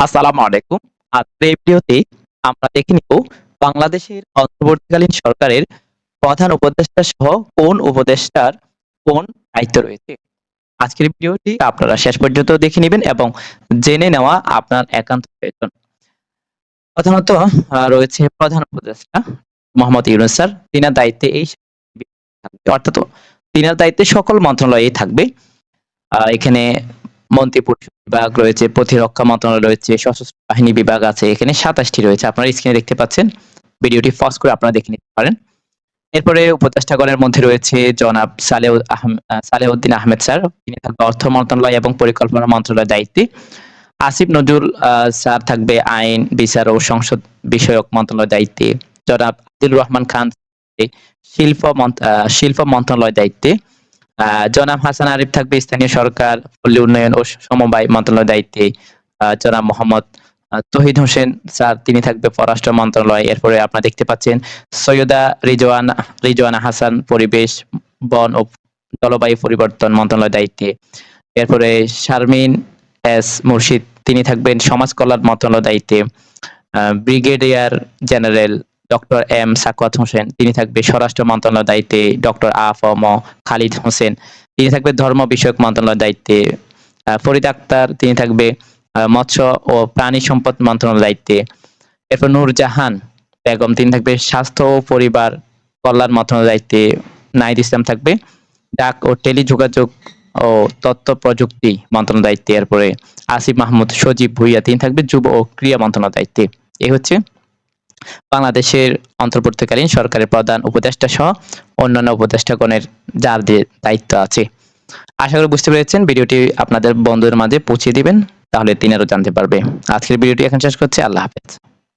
আসসালামু আলাইকুম। আজকের এই ভিডিওতে আমরা দেখে নিব বাংলাদেশের অন্তর্বর্তীকালীন সরকারের প্রধান উপদেষ্টা সহ কোন উপদেষ্টার কোন দায়িত্ব রয়েছে। আজকের ভিডিওটি আপনারা শেষ পর্যন্ত দেখে নেবেন এবং জেনে নেওয়া আপনার একান্ত প্রয়োজন। প্রধানত রয়েছে প্রধান উপদেষ্টা মোহাম্মদ ইউনুস স্যার। তিনার দায়িত্বে এই অর্থাৎ তিনার দায়িত্বে সকল মন্ত্রণালয়ে থাকবে। এখানে মন্ত্রী পরিষদ বিভাগ রয়েছে প্রতিরক্ষা মন্ত্রণালয় রয়েছে সশস্ত্র বাহিনী বিভাগ আছে এখানে সাতাশটি রয়েছে। আপনারা স্ক্রিনে দেখতে পাচ্ছেন ভিডিওটি ফস করে আপনারা দেখে নিতে পারেন। এরপরে উপদেষ্টাগণের মধ্যে রয়েছে জনাব আহ, সালেহউদ্দিন আহমেদ স্যার। তিনি থাকবে অর্থ মন্ত্রণালয় এবং পরিকল্পনা মন্ত্রণালয়ের দায়িত্বে। আসিফ নজরুল স্যার থাকবে আইন বিচার ও সংসদ বিষয়ক মন্ত্রণালয়ের দায়িত্বে। জনাব আদিল রহমান খান শিল্প শিল্প মন্ত্রণালয়ের দায়িত্বে। জনাব হাসান আরিফ থাকবে স্থানীয় সরকার, পল্লী উন্নয়ন ও সমবায় মন্ত্রণালয়ের দায়িত্বে। জনাব মোহাম্মদ তহিদ হোসেন স্যার, তিনি থাকবে পররাষ্ট্র মন্ত্রণালয়। এরপরে আপনারা দেখতে পাচ্ছেন সৈয়দা রিজওয়ান, রিজওয়ানা হাসান, পরিবেশ, বন ও জলবায়ু পরিবর্তন মন্ত্রণালয়ের দায়িত্বে। এরপরে শারমিন এস মুর্শিদ, তিনি থাকবেন সমাজ কল্যাণ মন্ত্রণালয়ের দায়িত্বে। Brigadier general doctor M Sakhawat Hossain, তিনি থাকবে স্বরাষ্ট্র মন্ত্রণালয়ের দায়িত্বে ডক্টর আফ ম খালিদ হোসেন, তিনি থাকবে ধর্ম বিষয়ক মন্ত্রণালয়ের দায়িত্বে ফরিদ আক্তার, তিনি থাকবে মৎস্য ও প্রাণী সম্পদ মন্ত্রণালয়ের দায়িত্বে, এরপর নূরজাহান বেগম, তিনি থাকবে স্বাস্থ্য ও পরিবার কল্যাণ মন্ত্রণালয়ের দায়িত্বে নাইদ ইসলাম থাকবে ডাক ও টেলিযোগাযোগ ও তথ্য প্রযুক্তি মন্ত্রণালয়ের দায়িত্বে, এরপরে আসিফ মাহমুদ সজীব ভুইয়া, তিনি থাকবে যুব ও ক্রীড়া মন্ত্রণালয়ের দায়িত্বে এই হচ্ছে বাংলাদেশের অন্তর্বর্তীকালীন সরকারের প্রধান উপদেষ্টা সহ অন্যান্য উপদেষ্টাগণের যার দিয়ে দায়িত্ব আছে। আশা করি বুঝতে পেরেছেন, ভিডিওটি আপনাদের বন্ধুদের মাঝে পৌঁছে দিবেন, তাহলে তিনি তিনারও জানতে পারবে। আজকের ভিডিওটি এখন শেষ করছি, আল্লাহ হাফেজ।